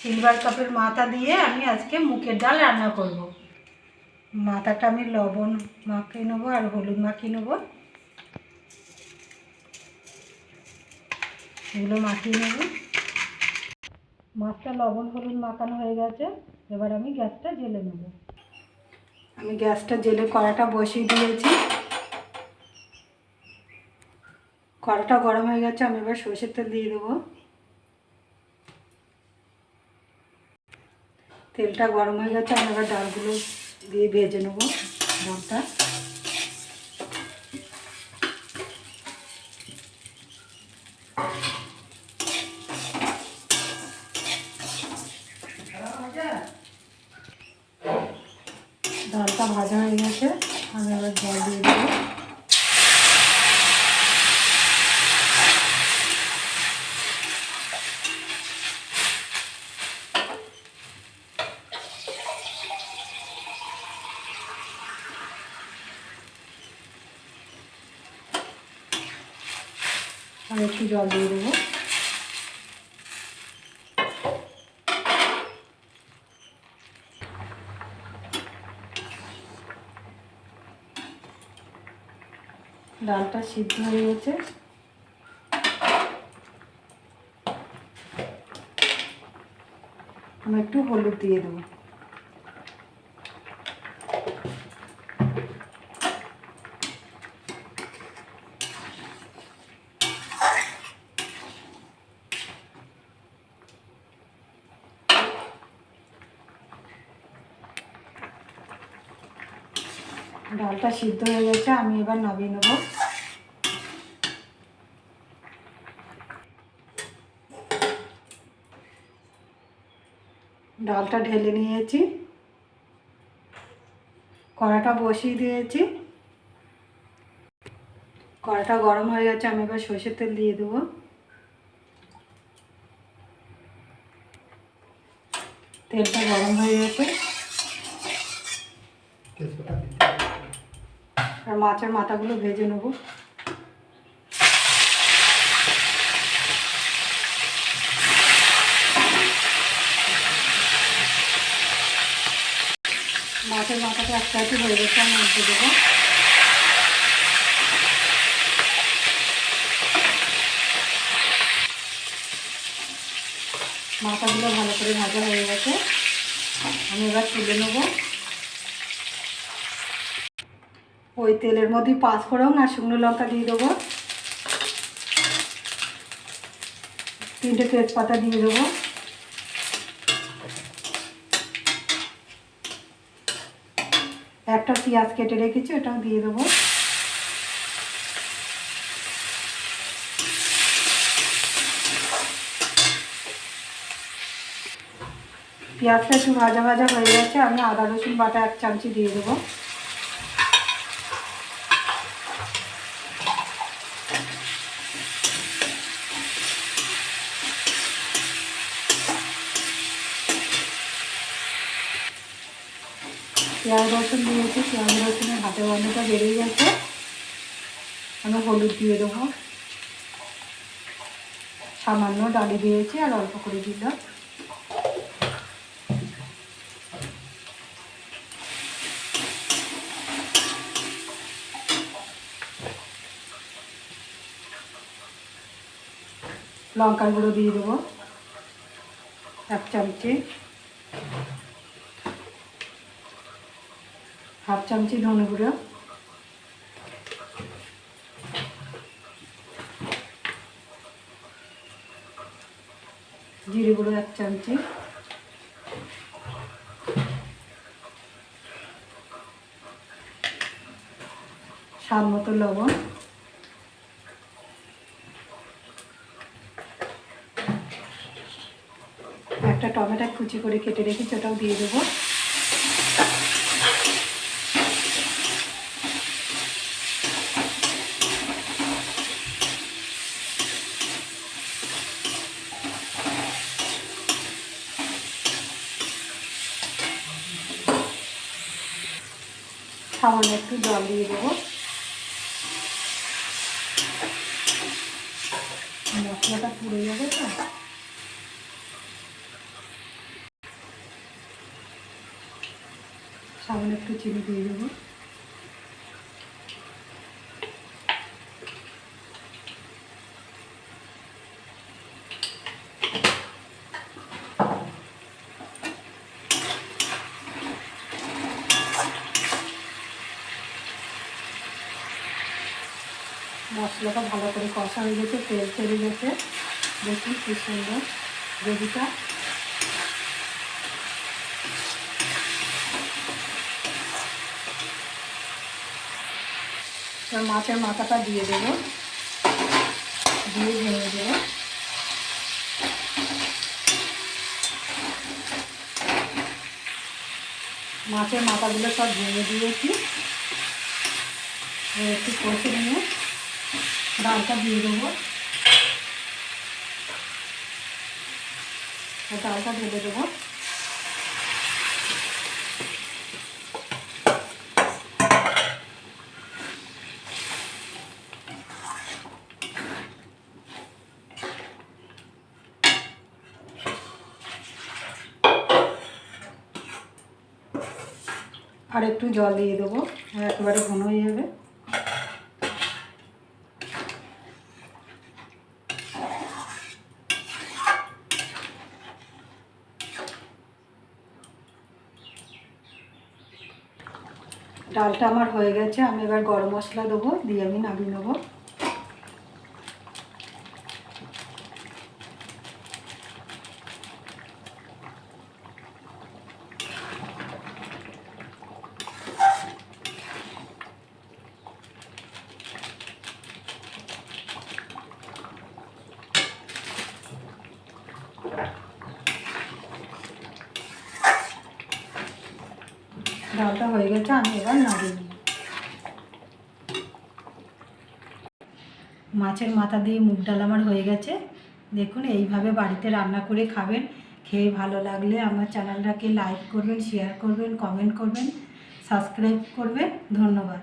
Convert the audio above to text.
Silver কাপের মাথা দিয়ে আমি আজকে মুখের ডাল রান্না করব। মাথাটা আমি লবণ মাখিয়ে নেব আর হলুদ মাখিয়ে নেব। এগুলো মাখিয়ে নেব। মাছটা লবণ হলুদ মাখানো হয়ে গেছে, এবার আমি গ্যাসটা জেলে নেব। আমি গ্যাসটা জেলে কড়াটা বসিয়ে দিয়েছি। কড়াটা গরম হয়ে গেছে, আমি এবার সর্ষের তেল দিয়ে দেবো। তেলটা গরম হয়ে গেছে আমি এবার ডালগুলো দিয়ে ভেজে নেব, ডালটা। ডালটা ভাজা হয়ে গেছে আমি এবার জল দিয়ে দেবো আর একটু জল দিয়ে দেবো। ডালটা সিদ্ধ হয়ে গেছে। আমি একটু হলুদ দিয়ে দেবো। ডালটা সিদ্ধ হয়ে গেছে, আমি এবার নামিয়ে নেব। ডালটা ঢেলে নিয়েছি। কড়াটা বসিয়ে দিয়েছি। কড়াটা গরম হয়ে গেছে, আমি এবার সর্ষের তেল দিয়ে দেবো। তেলটা গরম হয়ে গেছে আর মাছের মাথাগুলো ভেজে নেব। মাছের মাথাটা একটা একটু হয়ে গেছে, আমি উঠে দেবো। মাথাগুলো ভালো করে ভাজা হয়ে গেছে। আমি এবার তুলে নেব। ওই তেলের মধ্যে পাঁচফোড়ন আর শুকনো লঙ্কা দিয়ে দেবো। তিনটে তেজপাতা দিয়ে দেবো। একটা পেঁয়াজ কেটে রেখেছি, ওটাও দিয়ে দেবো। পেঁয়াজটা একটু ভাজা ভাজা হয়ে গেছে, আমি আদা রসুন বাটা এক চামচি দিয়ে দেবো। পেঁয়াজ রসুন দিয়েছি, পেঁয়াজ রসুনের হাতে গন্ধটা বেরিয়ে গেছে। আমি হলুদ দিয়ে দেবো। সামান্য ডালি দিয়েছি আর অল্প করে দিলাম লঙ্কার গুঁড়ো দিয়ে দেবো, এক চামচি হাফ চামচি ধনে গুঁড়ো। জিরে গুঁড়ো এক চামচি। স্বাদ মতো লবণ। একটা টমেটো কুচি করে কেটে রেখেছি ওটাও দিয়ে দেবো। সামান্য একটু জল দিয়ে দেবো। মশলাটা পুড়ে যাবে তো। সামান্য একটু চিনি দিয়ে দেবো। মশলাটা ভালো করে কষা হয়ে গেছে, তেল ছেড়ে গেছে। দেখুন কি সুন্দর গ্রেভিটা। মাছের মাথাটা দিয়ে দেবো। দিয়ে ভেঙে দেবো। মাছের মাথাগুলো সব ভেঙে দিয়েছি। একটু কষে নিয়ে ডালটা দিয়ে দেবো। ডালটা ঢেলে দেবো। আর একটু জল দিয়ে দেবো। একেবারে ঘন হয়ে যাবে। ডালটা আমার হয়ে গেছে আমি এবার গরম মশলা দেবো দিয়ে আমি নামিয়ে নেব। ডালটা হয়ে গেছে, আমি এবার নাড়িয়ে নিই। মাছের মাথা দিয়ে মুগ ডাল আমার হয়ে গেছে। দেখুন, এইভাবে বাড়িতে রান্না করে খাবেন। খেয়ে ভালো লাগলে আমার চ্যানেলটাকে লাইক করবেন, শেয়ার করবেন, কমেন্ট করবেন, সাবস্ক্রাইব করবেন। ধন্যবাদ।